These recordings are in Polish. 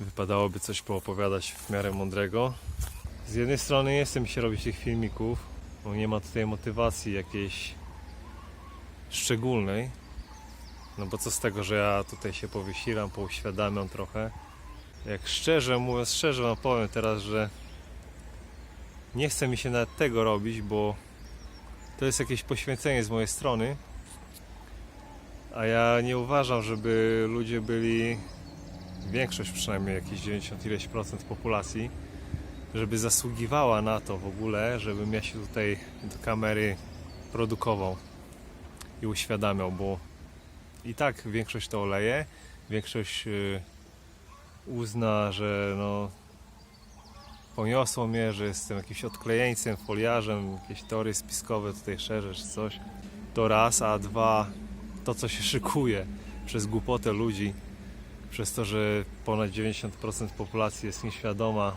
wypadałoby coś poopowiadać w miarę mądrego. Z jednej strony nie chcę mi się robić tych filmików, bo nie ma tutaj motywacji jakiejś szczególnej. No bo co z tego, że ja tutaj się powysilam, pouświadamiam trochę. Jak szczerze, mówiąc szczerze wam powiem teraz, że nie chce mi się nawet tego robić, bo to jest jakieś poświęcenie z mojej strony. A ja nie uważam, żeby ludzie byli, większość przynajmniej, jakieś 90 ileś procent populacji, żeby zasługiwała na to w ogóle, żebym ja się tutaj do kamery produkował i uświadamiał, bo i tak większość to oleje, większość y, uzna, że no poniosło mnie, że jestem jakimś odklejeńcem, foliarzem, jakieś teorie spiskowe tutaj szerzę czy coś. To raz, a dwa to co się szykuje przez głupotę ludzi, przez to, że ponad 90% populacji jest nieświadoma,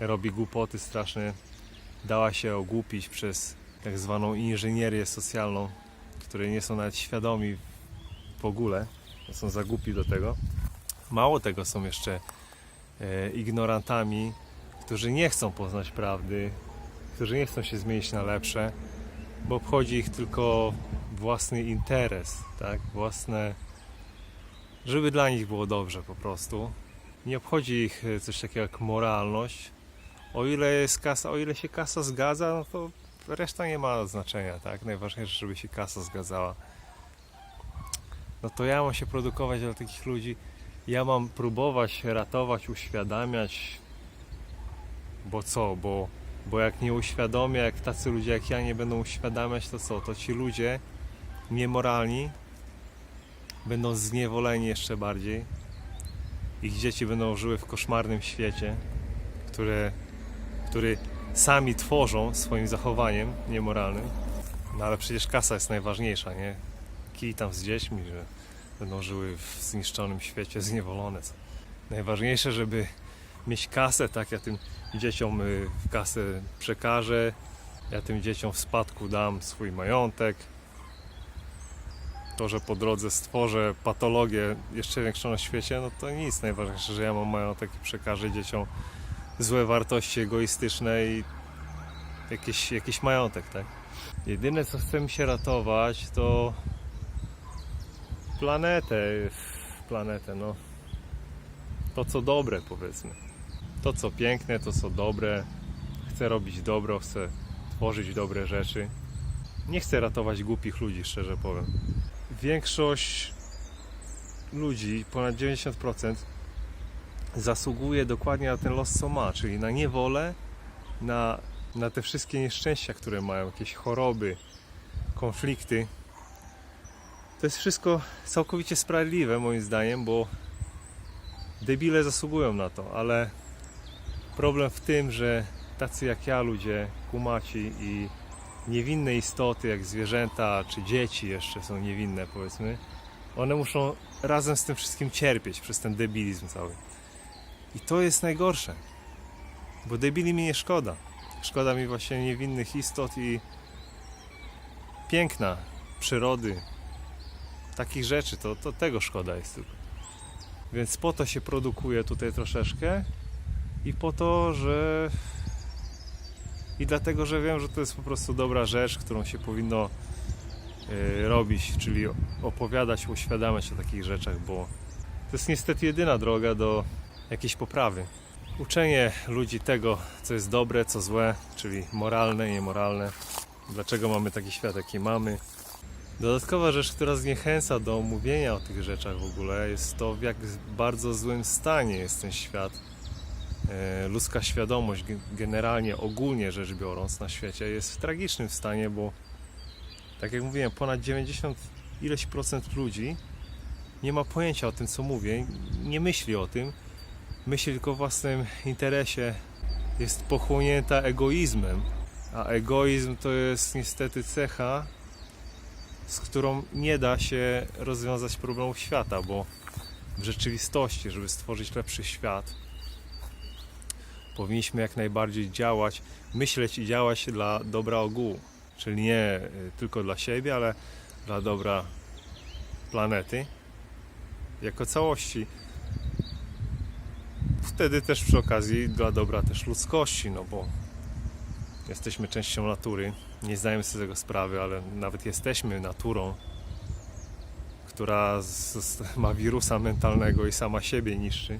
robi głupoty straszne, dała się ogłupić przez tak zwaną inżynierię socjalną, której nie są nawet świadomi w ogóle, są za głupi do tego. Mało tego są jeszcze e, ignorantami, którzy nie chcą poznać prawdy, którzy nie chcą się zmienić na lepsze, bo obchodzi ich tylko własny interes, tak? Własne, żeby dla nich było dobrze po prostu. Nie obchodzi ich e, coś takiego jak moralność. O ile jest kasa, o ile się kasa zgadza, no to reszta nie ma znaczenia, tak? Najważniejsze, żeby się kasa zgadzała. No to ja mam się produkować dla takich ludzi. Ja mam próbować ratować, uświadamiać. Bo co? Bo, bo jak nie uświadomię, jak tacy ludzie jak ja nie będą uświadamiać, to co? To ci ludzie niemoralni będą zniewoleni jeszcze bardziej. Ich dzieci będą żyły w koszmarnym świecie, które, który sami tworzą swoim zachowaniem niemoralnym. No ale przecież kasa jest najważniejsza, nie? Kij tam z dziećmi, że będą żyły w zniszczonym świecie, zniewolone. Najważniejsze, żeby mieć kasę, tak? Ja tym dzieciom y, kasę przekażę, ja tym dzieciom w spadku dam swój majątek. To, że po drodze stworzę patologię jeszcze większą na świecie, no to nic. Najważniejsze, że ja mam majątek i przekażę dzieciom złe wartości egoistyczne i jakiś, jakiś majątek, tak? Jedyne co chce mi się ratować to planetę, planetę, no. To co dobre powiedzmy. To co piękne, to co dobre. Chcę robić dobro, chcę tworzyć dobre rzeczy. Nie chcę ratować głupich ludzi, szczerze powiem. Większość ludzi, ponad 90%, zasługuje dokładnie na ten los, co ma, czyli na niewolę, na, na te wszystkie nieszczęścia, które mają, jakieś choroby, konflikty. To jest wszystko całkowicie sprawiedliwe, moim zdaniem, bo debile zasługują na to, ale problem w tym, że tacy jak ja ludzie, kumaci i niewinne istoty, jak zwierzęta czy dzieci jeszcze są niewinne, powiedzmy, one muszą razem z tym wszystkim cierpieć przez ten debilizm cały. I to jest najgorsze. Bo debili mi nie szkoda. Szkoda mi właśnie niewinnych istot i piękna przyrody. Takich rzeczy, to, to tego szkoda jest tylko. Więc po to się produkuje tutaj troszeczkę i po to, że i dlatego, że wiem, że to jest po prostu dobra rzecz, którą się powinno e, robić, czyli opowiadać, uświadamiać o takich rzeczach, bo to jest niestety jedyna droga do jakiejś poprawy. Uczenie ludzi tego, co jest dobre, co złe, czyli moralne, niemoralne. Dlaczego mamy taki świat, jaki mamy. Dodatkowa rzecz, która zniechęca do mówienia o tych rzeczach w ogóle, jest to, w jak bardzo złym stanie jest ten świat. E, Ludzka świadomość, ge- generalnie, ogólnie rzecz biorąc, na świecie jest w tragicznym stanie, bo tak jak mówiłem, ponad 90 ileś procent ludzi nie ma pojęcia o tym, co mówię, nie myśli o tym, myśli tylko o własnym interesie, jest pochłonięta egoizmem, a egoizm to jest niestety cecha, z którą nie da się rozwiązać problemów świata, bo w rzeczywistości, żeby stworzyć lepszy świat, powinniśmy jak najbardziej działać, myśleć i działać dla dobra ogółu, czyli nie y, tylko dla siebie, ale dla dobra planety jako całości. wtedy też przy okazji dla dobra też ludzkości, no bo jesteśmy częścią natury, nie zdajemy sobie tego sprawy, ale nawet jesteśmy naturą, która z, z, ma wirusa mentalnego i sama siebie niszczy.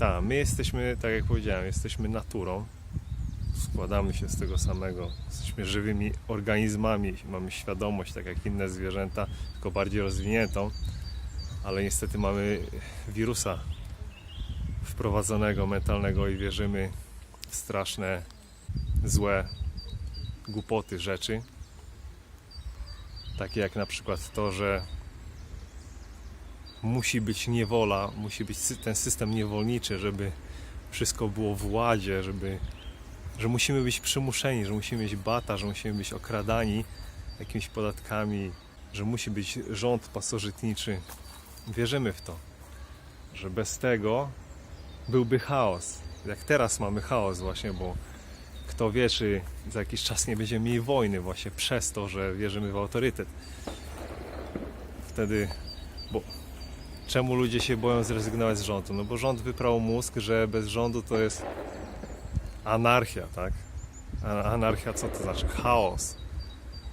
Tak, my jesteśmy, tak jak powiedziałem, jesteśmy naturą, składamy się z tego samego, jesteśmy żywymi organizmami, mamy świadomość, tak jak inne zwierzęta, tylko bardziej rozwiniętą, ale niestety mamy wirusa wprowadzonego mentalnego i wierzymy w straszne, złe głupoty rzeczy. Takie jak na przykład to, że musi być niewola, musi być ten system niewolniczy, żeby wszystko było w ładzie, żeby, że musimy być przymuszeni, że musimy mieć bata, że musimy być okradani jakimiś podatkami, że musi być rząd pasożytniczy. Wierzymy w to, że bez tego byłby chaos. Jak teraz mamy chaos właśnie, bo kto wie, czy za jakiś czas nie będzie mieli wojny właśnie przez to, że wierzymy w autorytet. Wtedy, bo czemu ludzie się boją zrezygnować z rządu? No bo rząd wyprał mózg, że bez rządu to jest anarchia, tak? Anarchia co to znaczy? Chaos.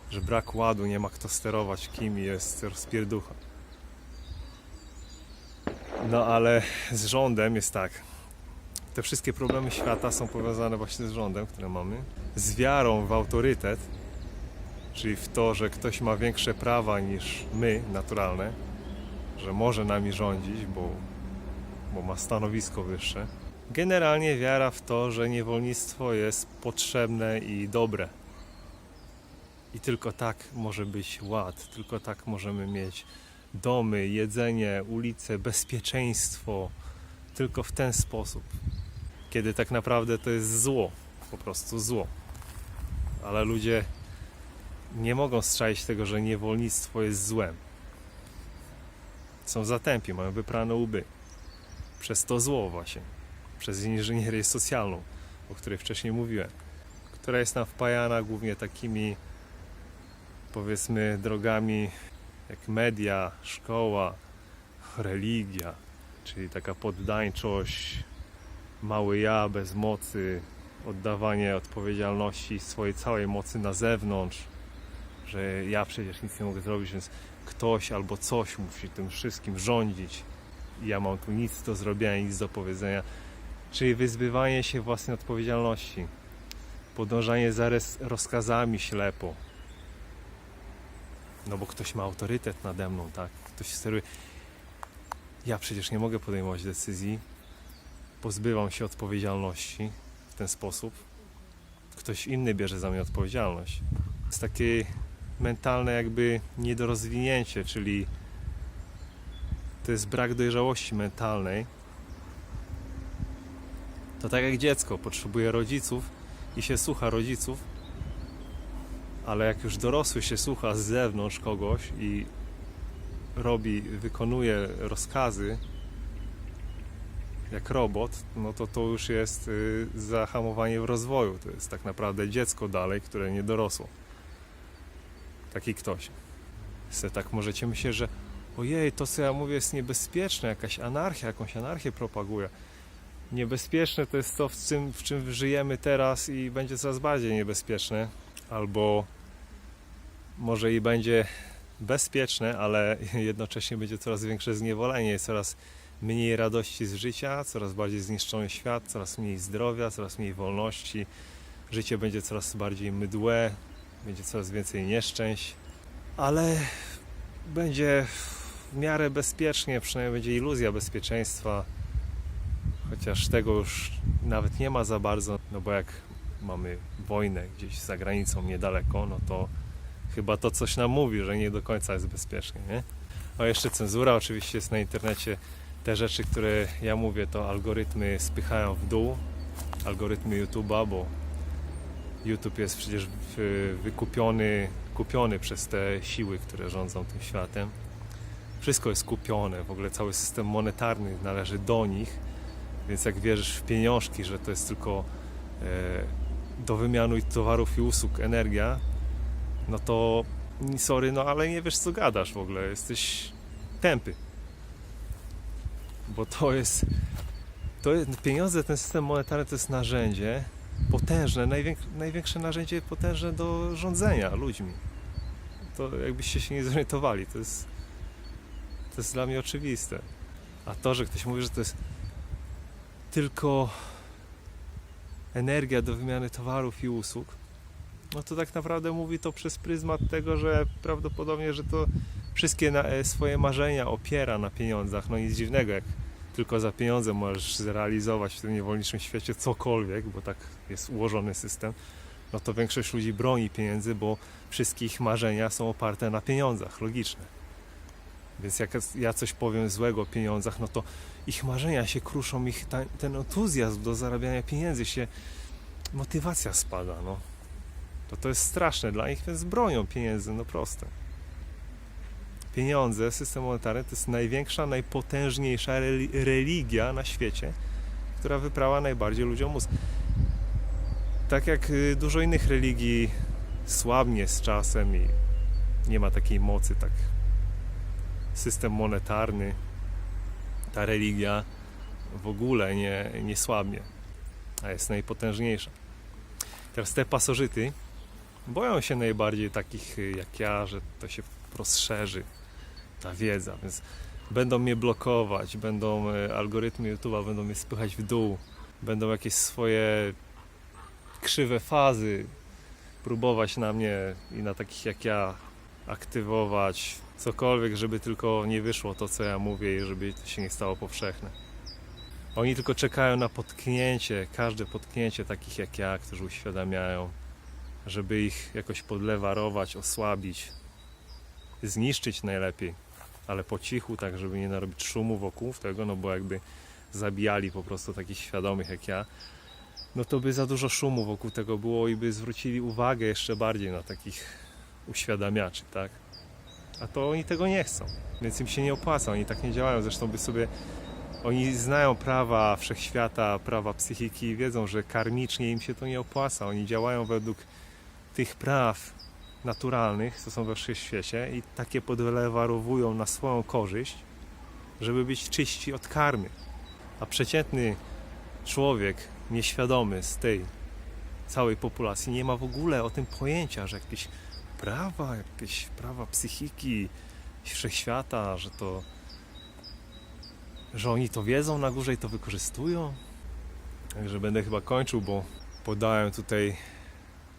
Że brak ładu, nie ma kto sterować kim jest rozpierducha. No ale z rządem jest tak. Te wszystkie problemy świata są powiązane właśnie z rządem, które mamy. Z wiarą w autorytet, czyli w to, że ktoś ma większe prawa niż my, naturalne, że może nami rządzić, bo, bo ma stanowisko wyższe. Generalnie wiara w to, że niewolnictwo jest potrzebne i dobre. I tylko tak może być ład, tylko tak możemy mieć domy, jedzenie, ulice, bezpieczeństwo. Tylko w ten sposób. Kiedy tak naprawdę to jest zło, po prostu zło. Ale ludzie nie mogą strzaić tego, że niewolnictwo jest złem. Są zatępi, mają wyprane łby. Przez to zło właśnie. Przez inżynierię socjalną, o której wcześniej mówiłem. Która jest nam wpajana głównie takimi powiedzmy drogami jak media, szkoła, religia, czyli taka poddańczość, mały ja bez mocy, oddawanie odpowiedzialności swojej całej mocy na zewnątrz, że ja przecież nic nie mogę zrobić, więc ktoś albo coś musi tym wszystkim rządzić. Ja mam tu nic do zrobienia, nic do powiedzenia. Czyli wyzbywanie się własnej odpowiedzialności, podążanie za rozkazami ślepo, no bo ktoś ma autorytet nade mną, tak? Ktoś steruje. Ja przecież nie mogę podejmować decyzji. Pozbywam się odpowiedzialności w ten sposób. Ktoś inny bierze za mnie odpowiedzialność. To jest takie mentalne jakby niedorozwinięcie, czyli to jest brak dojrzałości mentalnej. To tak jak dziecko potrzebuje rodziców i się słucha rodziców, ale jak już dorosły się słucha z zewnątrz kogoś i robi, wykonuje rozkazy jak robot, no to to już jest y, zahamowanie w rozwoju. To jest tak naprawdę dziecko dalej, które nie dorosło. Taki ktoś. Se tak możecie myśleć, że ojej, to co ja mówię jest niebezpieczne, jakaś anarchia, jakąś anarchię propaguje. Niebezpieczne to jest to, w czym, w czym żyjemy teraz i będzie coraz bardziej niebezpieczne. Albo może i będzie bezpieczne, ale jednocześnie będzie coraz większe zniewolenie, coraz mniej radości z życia, coraz bardziej zniszczony świat, coraz mniej zdrowia, coraz mniej wolności. Życie będzie coraz bardziej mydłe, będzie coraz więcej nieszczęść, ale będzie w miarę bezpiecznie, przynajmniej będzie iluzja bezpieczeństwa, chociaż tego już nawet nie ma za bardzo, no bo jak mamy wojnę gdzieś za granicą niedaleko, no to chyba to coś nam mówi, że nie do końca jest bezpiecznie, nie? O, jeszcze cenzura oczywiście jest na internecie. Te rzeczy, które ja mówię, to algorytmy spychają w dół, algorytmy YouTube'a, bo YouTube jest przecież wy- wykupiony, kupiony przez te siły, które rządzą tym światem. Wszystko jest kupione, w ogóle cały system monetarny należy do nich, więc jak wierzysz w pieniążki, że to jest tylko e, do wymiany towarów i usług energia, no to sorry, no ale nie wiesz co gadasz w ogóle, jesteś tępy. Bo to jest to jest, pieniądze, ten system monetarny to jest narzędzie potężne, najwięk, największe narzędzie potężne do rządzenia ludźmi. To jakbyście się nie zorientowali, to jest, to jest dla mnie oczywiste. A to, że ktoś mówi, że to jest tylko energia do wymiany towarów i usług, no to tak naprawdę mówi to przez pryzmat tego, że prawdopodobnie, że to wszystkie e, swoje marzenia opiera na pieniądzach. No nic dziwnego, jak tylko za pieniądze możesz zrealizować w tym niewolniczym świecie cokolwiek, bo tak jest ułożony system, no to większość ludzi broni pieniędzy, bo wszystkie ich marzenia są oparte na pieniądzach, logiczne. Więc jak ja coś powiem złego o pieniądzach, no to ich marzenia się kruszą, ich ta, ten entuzjazm do zarabiania pieniędzy się, motywacja spada, no. To to jest straszne dla nich, więc bronią pieniędzy, no proste. Pieniądze, system monetarny to jest największa, najpotężniejsza reli- religia na świecie, która wyprała najbardziej ludziom mózg. Tak jak y, dużo innych religii słabnie z czasem i nie ma takiej mocy, tak system monetarny, ta religia w ogóle nie, nie słabnie, a jest najpotężniejsza. Teraz te pasożyty boją się najbardziej takich y, jak ja, że to się rozszerzy, ta wiedza, więc będą mnie blokować, będą y, algorytmy YouTube'a, będą mnie spychać w dół, będą jakieś swoje krzywe fazy próbować na mnie i na takich jak ja aktywować cokolwiek, żeby tylko nie wyszło to, co ja mówię i żeby to się nie stało powszechne. Oni tylko czekają na potknięcie, każde potknięcie takich jak ja, którzy uświadamiają, żeby ich jakoś podlewarować, osłabić, zniszczyć najlepiej, ale po cichu, tak żeby nie narobić szumu wokół tego, no bo jakby zabijali po prostu takich świadomych jak ja, no to by za dużo szumu wokół tego było i by zwrócili uwagę jeszcze bardziej na takich uświadamiaczy, tak? A to oni tego nie chcą, więc im się nie opłaca, oni tak nie działają, zresztą by sobie oni znają prawa wszechświata, prawa psychiki i wiedzą, że karmicznie im się to nie opłaca. Oni działają według tych praw naturalnych, co są we wszechświecie i takie podlewarowują na swoją korzyść, żeby być czyści od karmy. A przeciętny człowiek nieświadomy z tej całej populacji nie ma w ogóle o tym pojęcia, że jakieś prawa, jakieś prawa psychiki wszechświata, że to że oni to wiedzą na górze i to wykorzystują. Także będę chyba kończył, bo podałem tutaj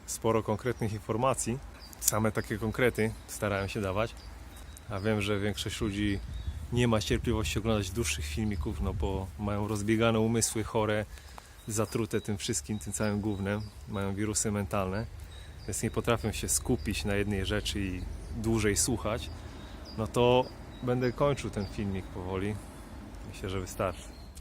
sporo konkretnych informacji. Same takie konkrety starałem się dawać. A wiem, że większość ludzi nie ma cierpliwości oglądać dłuższych filmików, no bo mają rozbiegane umysły chore, zatrute tym wszystkim, tym całym gównem, mają wirusy mentalne, więc nie potrafią się skupić na jednej rzeczy i dłużej słuchać. No to będę kończył ten filmik powoli. Myślę, że wystarczy.